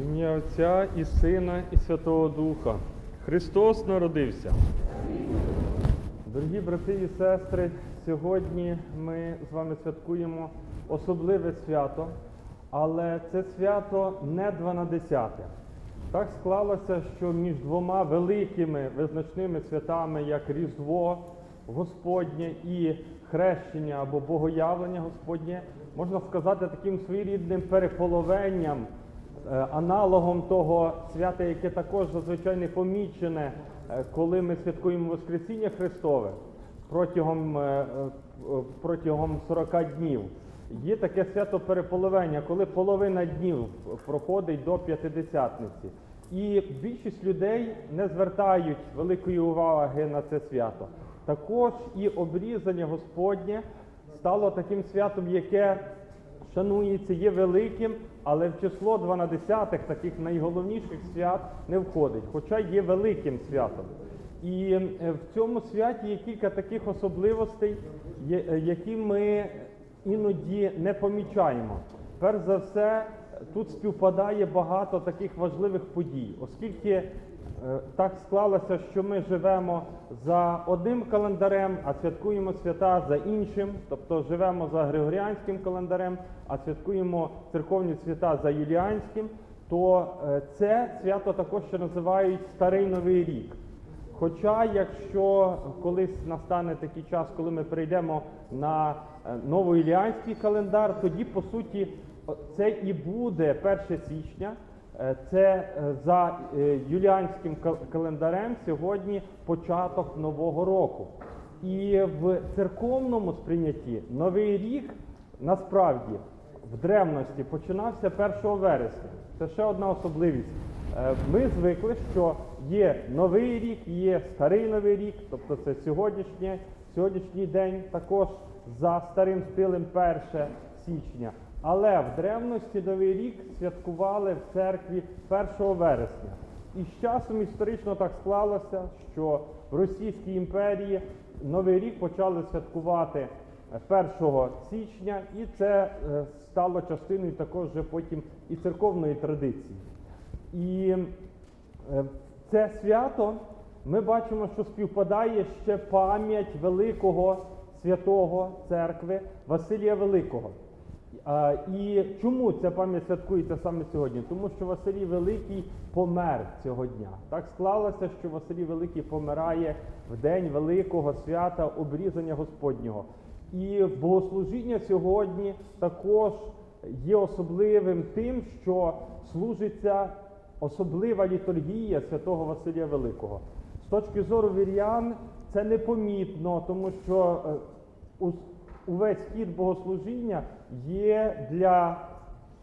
Ім'я Отця і Сина, і Святого Духа. Христос народився. Дорогі брати і сестри, сьогодні ми з вами святкуємо особливе свято, але це свято не 12. Так склалося, що між двома великими визначними святами, як Різдво Господнє і хрещення або богоявлення Господнє, можна сказати таким своєрідним переполовенням, аналогом того свята, яке також зазвичай не помічене, е, коли ми святкуємо Воскресіння Христове протягом, е, е, протягом 40 днів. Є таке свято переполовення, коли половина днів проходить до п'ятидесятниці. І більшість людей не звертають великої уваги на це свято. Також і обрізання Господнє стало таким святом, яке шанується, є великим, але в число 12-х, таких найголовніших свят, не входить, хоча є великим святом. І е, в цьому святі є кілька таких особливостей, е, які ми іноді не помічаємо. Перш за все, тут співпадає багато таких важливих подій, оскільки так склалося, що ми живемо за одним календарем, а святкуємо свята за іншим, тобто живемо за Григоріанським календарем, а святкуємо церковні свята за Юліанським, то е, це свято також ще називають Старий Новий рік. Хоча, якщо колись настане такий час, коли ми прийдемо на е, новоіліанський календар, тоді по суті це і буде 1 січня. Е, Це е, за е, юліанським календарем сьогодні початок нового року. І в церковному сприйнятті новий рік насправді в древності починався 1 вересня. Це ще одна особливість. Ми звикли, що є новий рік, є старий новий рік, тобто це сьогоднішнє, сьогоднішній день також за старим стилем 1 січня. Але в древності новий рік святкували в церкві 1 вересня. І з часом історично так склалося, що в Російській імперії Новий рік почали святкувати 1 січня, і це е, стало частиною також вже потім і церковної традиції. І е, це свято ми бачимо, що співпадає ще пам'ять великого святого церкви Василія Великого. А, І чому ця пам'ять святкується саме сьогодні? Тому що Василій Великий помер цього дня. Так склалося, що Василій Великий помирає в день великого свята обрізання Господнього. І богослужіння сьогодні також є особливим тим, що служиться особлива літургія святого Василія Великого. З точки зору вірян це непомітно, тому що е, увесь хід богослужіння є для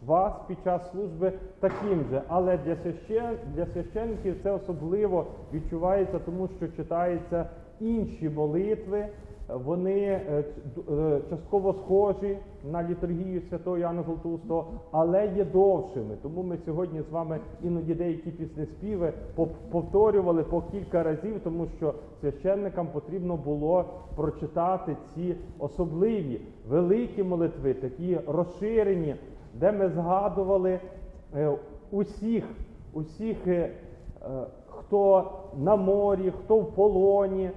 вас під час служби таким же, але для, священ, для священників це особливо відчувається, тому що читаються інші молитви. Вони е, е, частково схожі на літургію святого Яна Золотоустого, але є довшими. Тому ми сьогодні з вами іноді деякі піснеспіви повторювали по кілька разів, тому що священникам потрібно було прочитати ці особливі великі молитви, такі розширені, де ми згадували е, усіх, усіх, хто на морі, хто в полоні.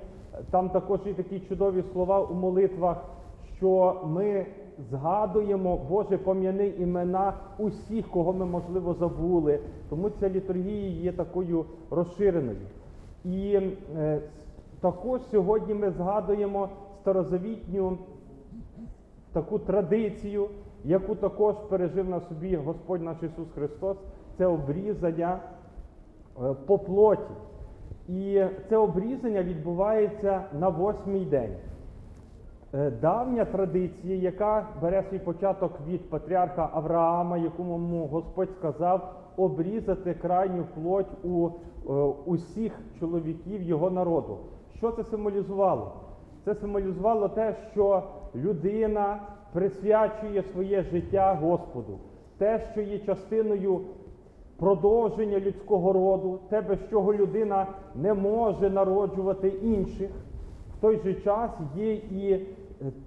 Там також є такі чудові слова у молитвах, що ми згадуємо, Боже, пом'яни імена усіх, кого ми, можливо, забули. Тому ця літургія є такою розширеною. І е, також сьогодні ми згадуємо старозавітню таку традицію, яку також пережив на собі Господь наш Ісус Христос, це обрізання е, по плоті. І це обрізання відбувається на восьмий день. Е, Давня традиція, яка бере свій початок від патріарха Авраама, якому Господь сказав обрізати крайню плоть у е, усіх чоловіків його народу. Що це символізувало? Це символізувало те, що людина присвячує своє життя Господу, те, що є частиною продовження людського роду, те, без чого людина не може народжувати інших. В той же час є і е,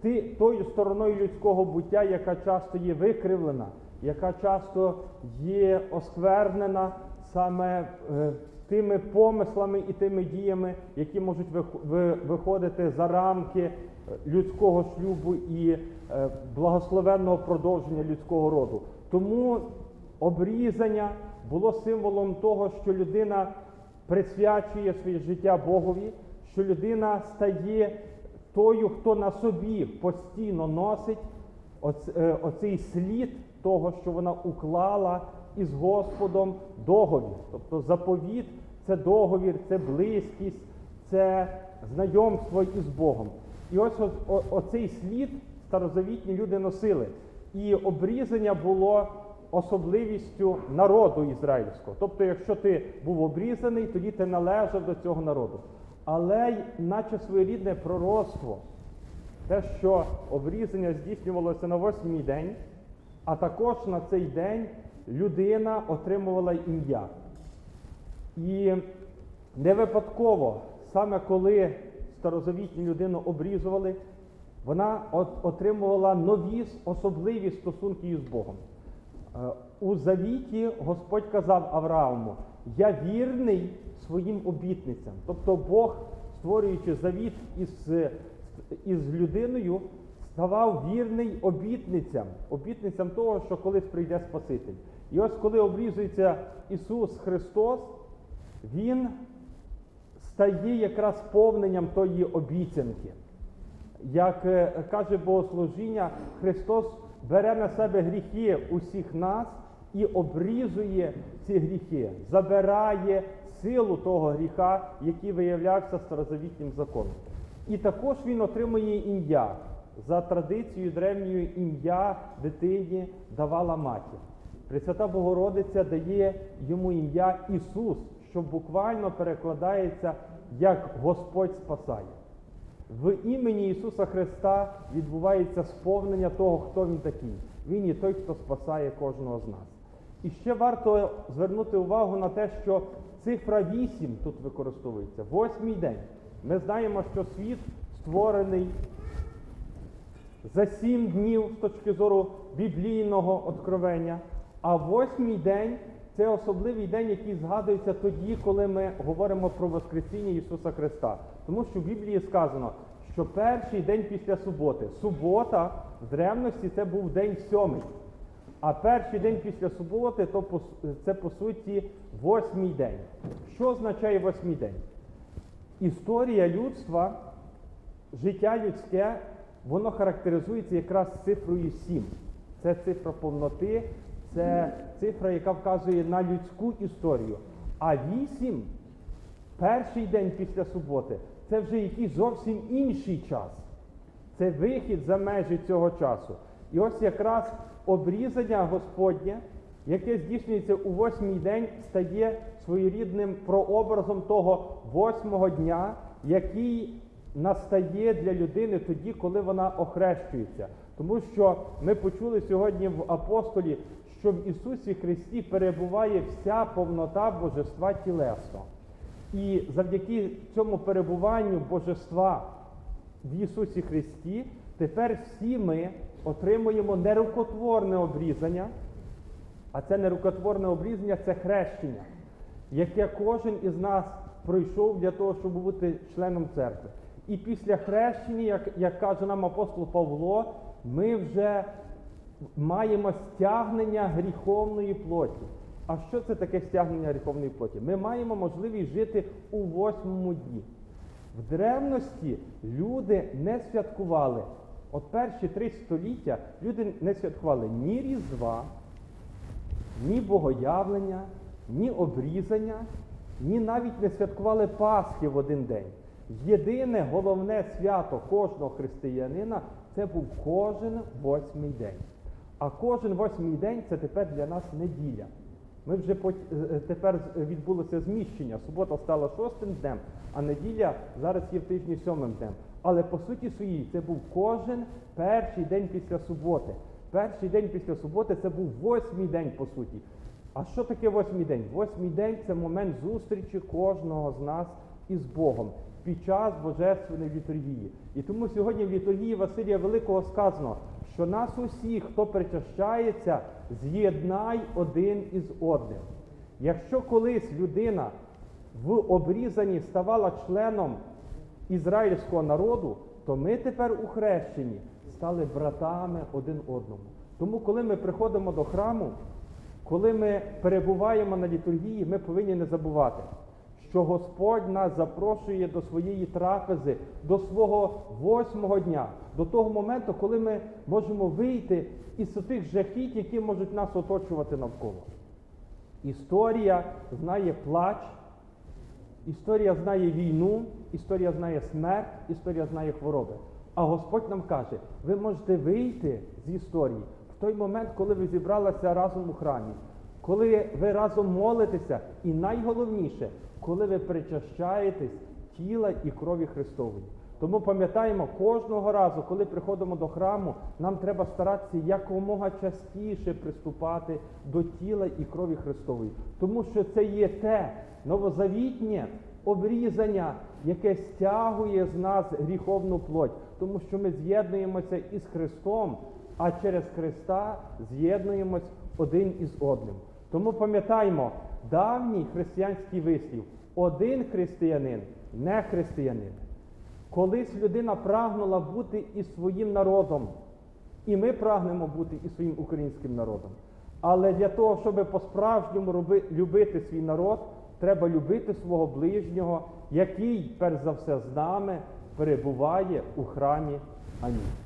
ти, тою стороною людського буття, яка часто є викривлена, яка часто є осквернена саме е, тими помислами і тими діями, які можуть виходити за рамки е, людського шлюбу і благословенного продовження людського роду. Тому обрізання було символом того, що людина присвячує своє життя Богові, що людина стає тою, хто на собі постійно носить е, оцей слід того, що вона уклала із Господом договір. Тобто заповіт це договір, це близькість, це знайомство із Богом. І ось оцей слід старозавітні люди носили. І обрізання було особливістю народу ізраїльського. Тобто, якщо ти був обрізаний, тоді ти належав до цього народу. Але наче своєрідне пророцтво, те, що обрізання здійснювалося на восьмий день, а також на цей день людина отримувала ім'я. І не випадково, саме коли старозавітню людину обрізували, вона от- отримувала нові особливі стосунки із Богом. Е, У завіті Господь казав Аврааму: Я вірний своїм обітницям. Тобто Бог, створюючи завіт із, із людиною, ставав вірний обітницям, обітницям того, що колись прийде Спаситель. І ось коли обрізується Ісус Христос, Він стає якраз повненням тої обіцянки. Як е, каже Богослужіння, Христос бере на себе гріхи усіх нас і обрізує ці гріхи, забирає силу того гріха, який виявлявся старозавітнім законом. І також він отримує ім'я. За традицією древньою ім'я дитині давала матір. Пресвята Богородиця дає йому ім'я Ісус, що буквально перекладається як Господь спасає. В імені Ісуса Христа відбувається сповнення того, хто Він такий. Він є той, хто спасає кожного з нас. І ще варто звернути увагу на те, що цифра 8 тут використовується. Восьмий день. Ми знаємо, що світ створений за сім днів з точки зору біблійного откровення. А восьмий день це особливий день, який згадується тоді, коли ми говоримо про Воскресіння Ісуса Христа. Тому що в Біблії сказано, що перший день після суботи. Субота в древності це був день сьомий. А перший день після суботи то це по суті восьмий день. Що означає восьмий день? Історія людства, життя людське, воно характеризується якраз цифрою 7. Це цифра повноти, це цифра, яка вказує на людську історію. А 8, перший день після суботи, це вже якийсь зовсім інший час. Це вихід за межі цього часу. І ось якраз обрізання Господнє, яке здійснюється у восьмий день, стає своєрідним прообразом того восьмого дня, який настає для людини тоді, коли вона охрещується. Тому що ми почули сьогодні в апостолі, що в Ісусі Христі перебуває вся повнота Божества тілесно. І завдяки цьому перебуванню Божества в Ісусі Христі, тепер всі ми отримуємо нерукотворне обрізання, а це нерукотворне обрізання це хрещення, яке кожен із нас пройшов для того, щоб бути членом церкви. І після хрещення, як, як каже нам апостол Павло, ми вже маємо стягнення гріховної плоті. А що це таке стягнення гріховної плоті? Ми маємо можливість жити у восьмому дні. В древності люди не святкували. От перші три століття люди не святкували ні Різдва, ні Богоявлення, ні обрізання, ні навіть не святкували Пасхи в один день. Єдине головне свято кожного християнина це був кожен восьмий день. А кожен восьмий день це тепер для нас неділя. Ми вже пот- е, тепер відбулося зміщення. Субота стала шостим днем, а неділя зараз є в тижні сьомим днем. Але по суті своїй це був кожен перший день після суботи. Перший день після суботи це був восьмий день, по суті. А що таке восьмий день? Восьмий день це момент зустрічі кожного з нас із Богом під час Божественної літургії. І тому сьогодні в літургії Василія Великого сказано, що нас усіх, хто причащається, з'єднай один із одним. Якщо колись людина в обрізанні ставала членом ізраїльського народу, то ми тепер у хрещенні стали братами один одному. Тому, коли ми приходимо до храму, коли ми перебуваємо на літургії, ми повинні не забувати, що Господь нас запрошує до своєї трапези, до свого восьмого дня, до того моменту, коли ми можемо вийти із тих жахіть, які можуть нас оточувати навколо. Історія знає плач, історія знає війну, історія знає смерть, історія знає хвороби. А Господь нам каже, ви можете вийти з історії в той момент, коли ви зібралися разом у храмі, коли ви разом молитеся, і найголовніше, коли ви причащаєтесь тіла і крові Христової. Тому пам'ятаємо, кожного разу, коли приходимо до храму, нам треба старатися якомога частіше приступати до тіла і крові Христової. Тому що це є те новозавітнє обрізання, яке стягує з нас гріховну плоть, тому що ми з'єднуємося із Христом, а через Христа з'єднуємось один із одним. Тому пам'ятаємо давній християнський вислів: один християнин не християнин. Колись людина прагнула бути із своїм народом, і ми прагнемо бути із своїм українським народом. Але для того, щоб по-справжньому любити свій народ, треба любити свого ближнього, який, перш за все, з нами перебуває у храмі. Амінь.